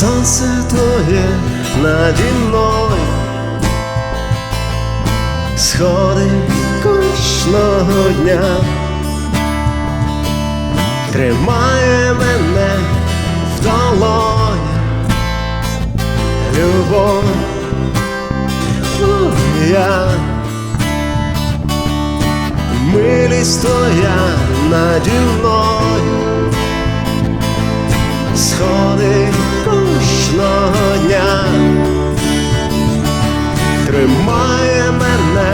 Сонце твоє наді мною. Сходить кожного дня, тримає мене в долонях любов твоя, милість твоя наді мною тримає мене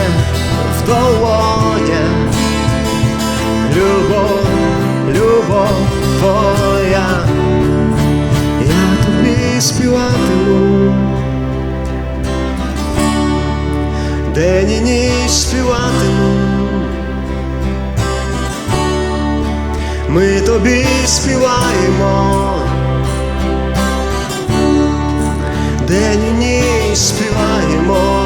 в долонях, любов, любов твоя, я тобі співатиму, день і ніч співатиму. Ми тобі співаємо, день і ніч співаємо.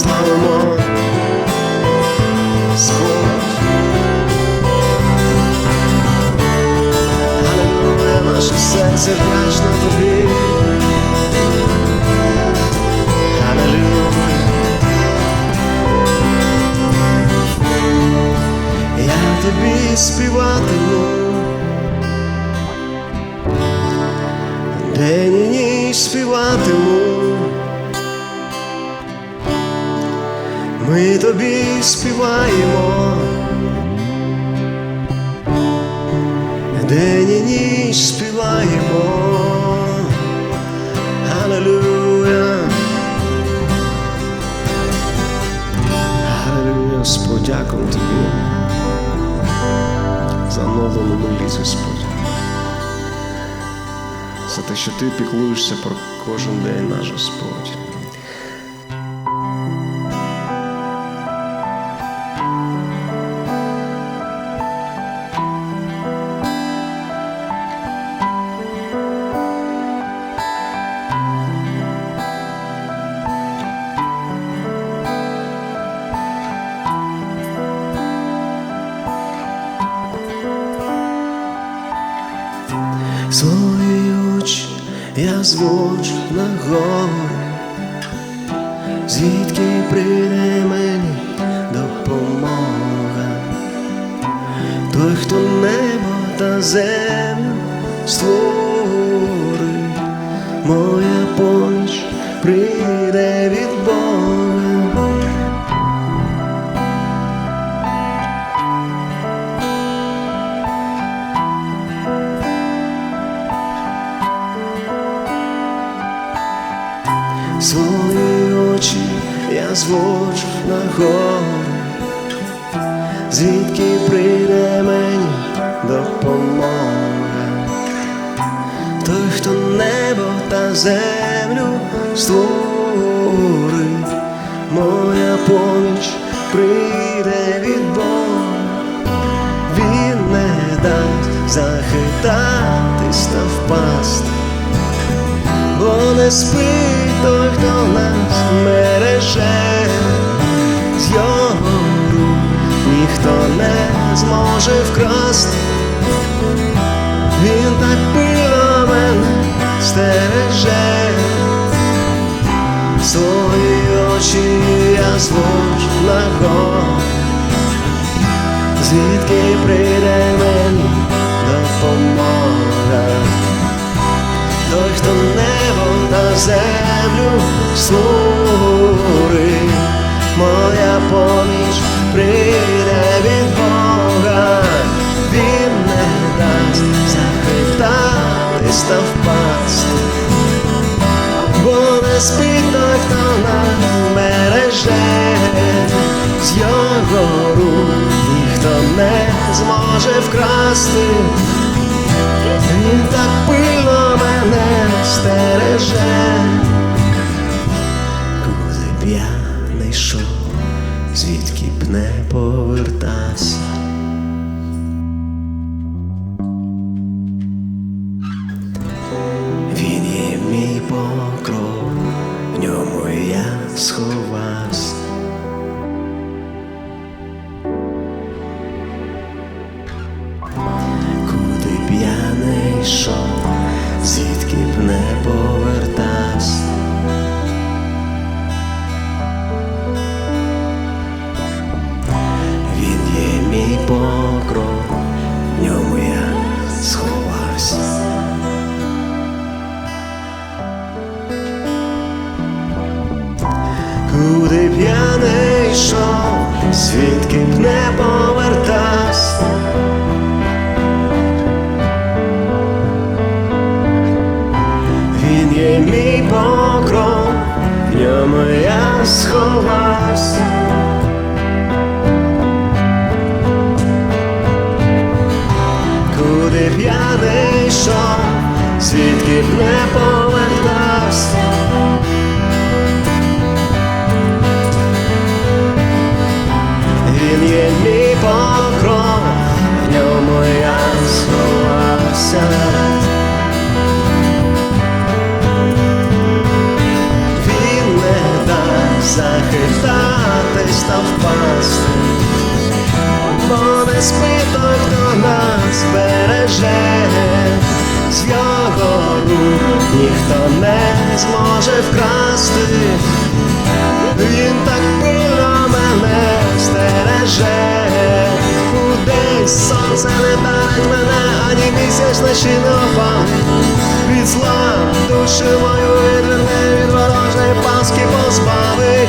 Аллилуйя, славимо. Ми тобі співаємо, день і ніч співаємо, Аллилуйя. Аллилуйя, Господь, дякую тобі за нову милість, Господь за те, що ти піклуєшся про кожен день наш Господь. Зводжу на гори, звідки прийде мені допомога, той, хто небо та землю створив, я на гори, звідки прийде мені допомога, той, хто небо та землю створив, моя поміч прийде від Бога, він не дасть захитатись та впасти бо не спить той, хто нас мереже, з його рук ніхто не зможе вкрасти, він так пильно мене стереже, свої очі я звожу на звідки прийде мені допомога? Той, хто та землю створив, я йшов, звідки б не повертався. Він є мій покров, в ньому я сховався. Куди б я не йшов, звідки б не повертався. Захитатись та впасти, бо не спить той, хто нас береже, з його рук ніхто не зможе вкрасти, він так пильно мене стереже, сонце не дарить мене, ані місячна щінопа від зла душу мою відверне від ворожої паски позбавить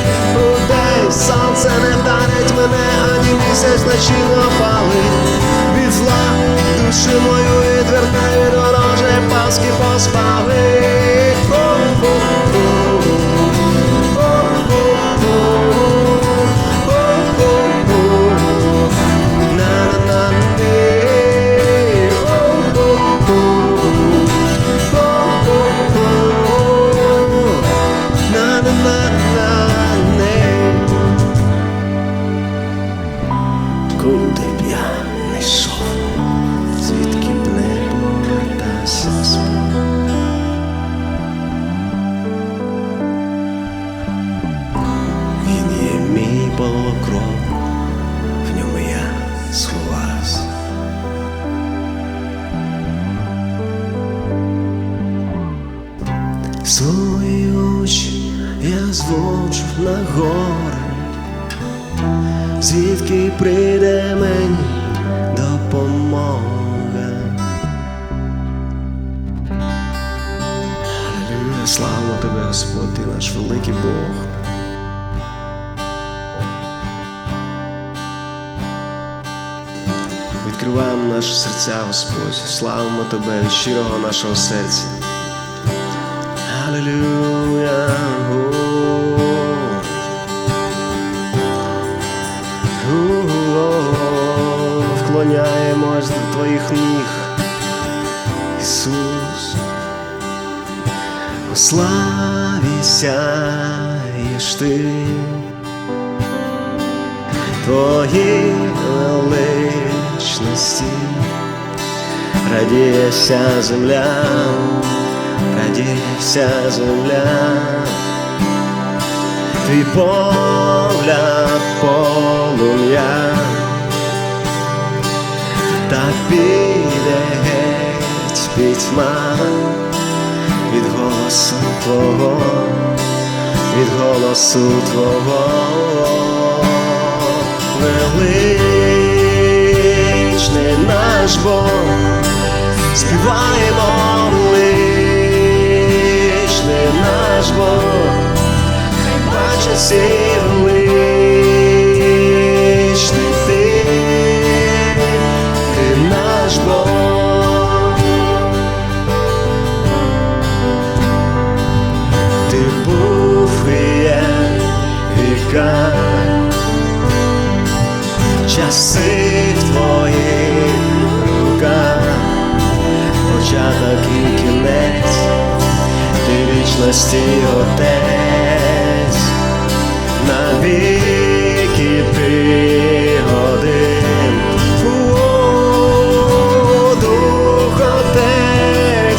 відкриваємо наші серця, Господь, славимо Тебе від щирого нашого серця. Аллилуйя. Вклоняємось до Твоїх ніг, Ісус, у славі ти, Твої великі величності, радіє вся земля, радіє вся земля. Твій погляд полум'я, так піде геть пітьма від голосу твого, від голосу твого. Величний наш Бог, співаємо величний наш Бог. Бачить всі величний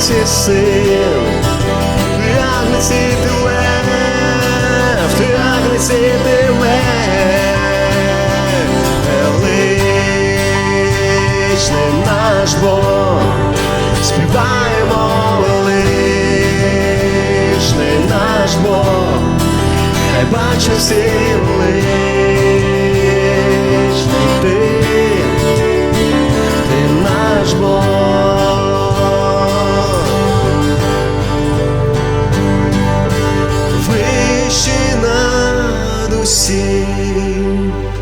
Отець і син, ти лев, ти агнець і ти лев, величний наш Бог, співаємо величний наш Бог, хай бачить всі величний ти 心。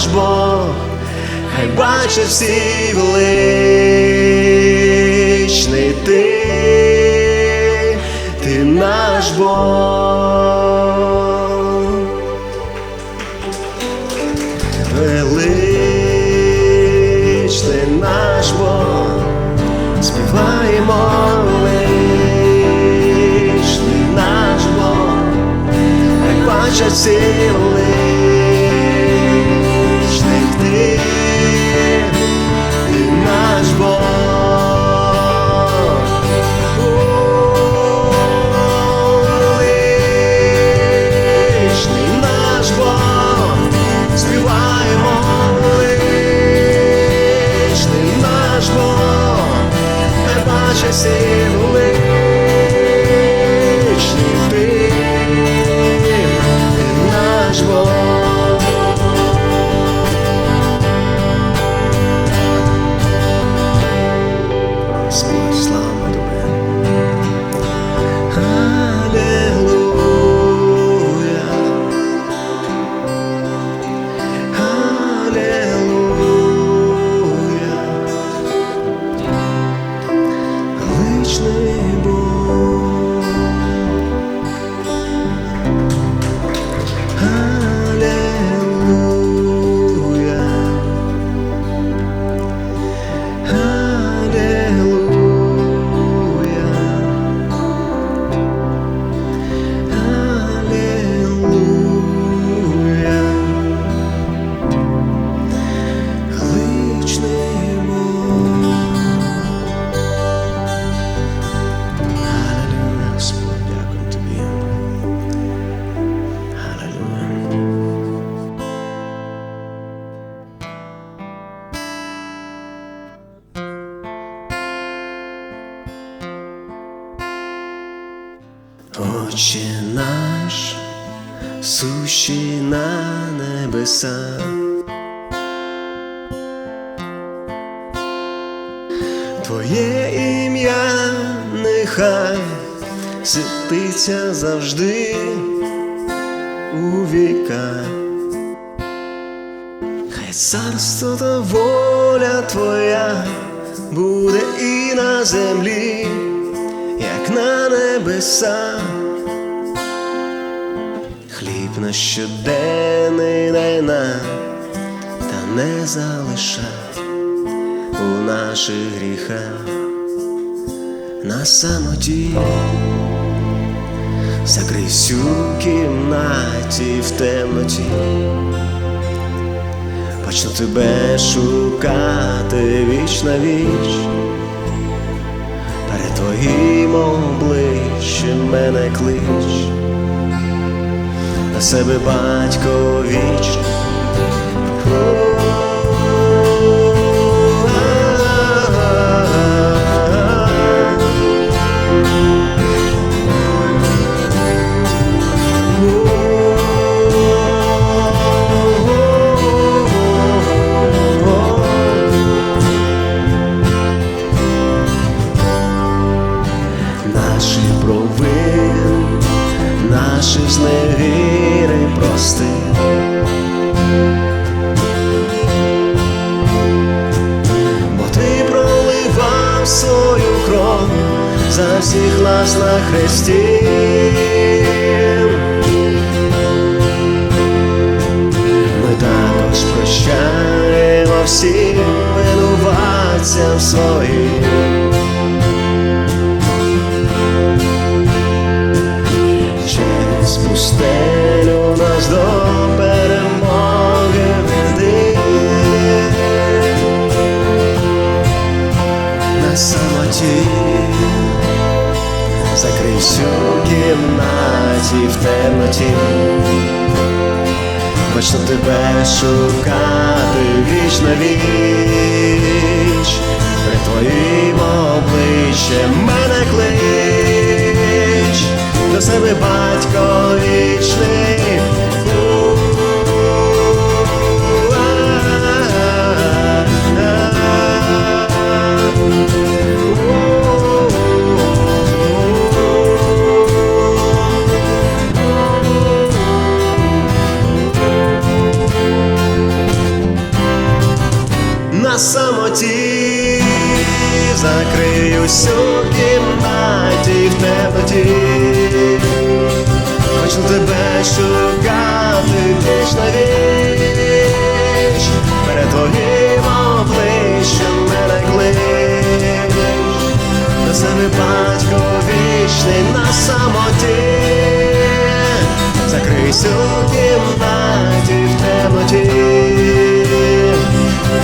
Наш Бог, хай бачить всі величний ти, ти наш Бог. Величний наш Бог, співаємо величний наш Бог, як бачать всі величний бачить небесах. Твоє ім'я нехай святиться завжди у віка. Хай царство та воля твоя буде і на землі, як на небесах. На щоденний дай та не залишай у наших гріхах. На самоті, закрийсь у кімнаті в темноті, почну тебе шукати віч на віч, перед твоїм обличчям мене клич, себе батько вічний. Віч себе батько вічний на самоті, закрийся у кімнаті в темноті.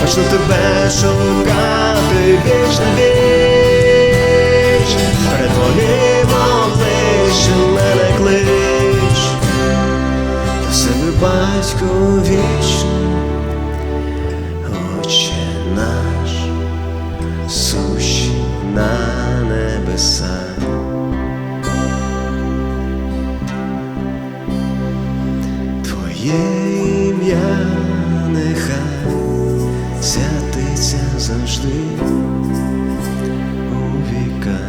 Почну тебе шукати віч на віч, перед твоїм обличчям мене клич, себе батько вічний, ім'я нехай святиться завжди у віка,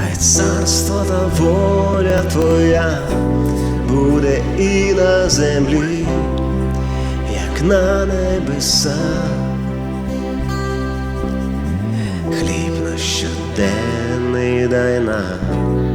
хай царство та воля твоя буде і на землі, як на небесах. Хліб на щоденний дай нам,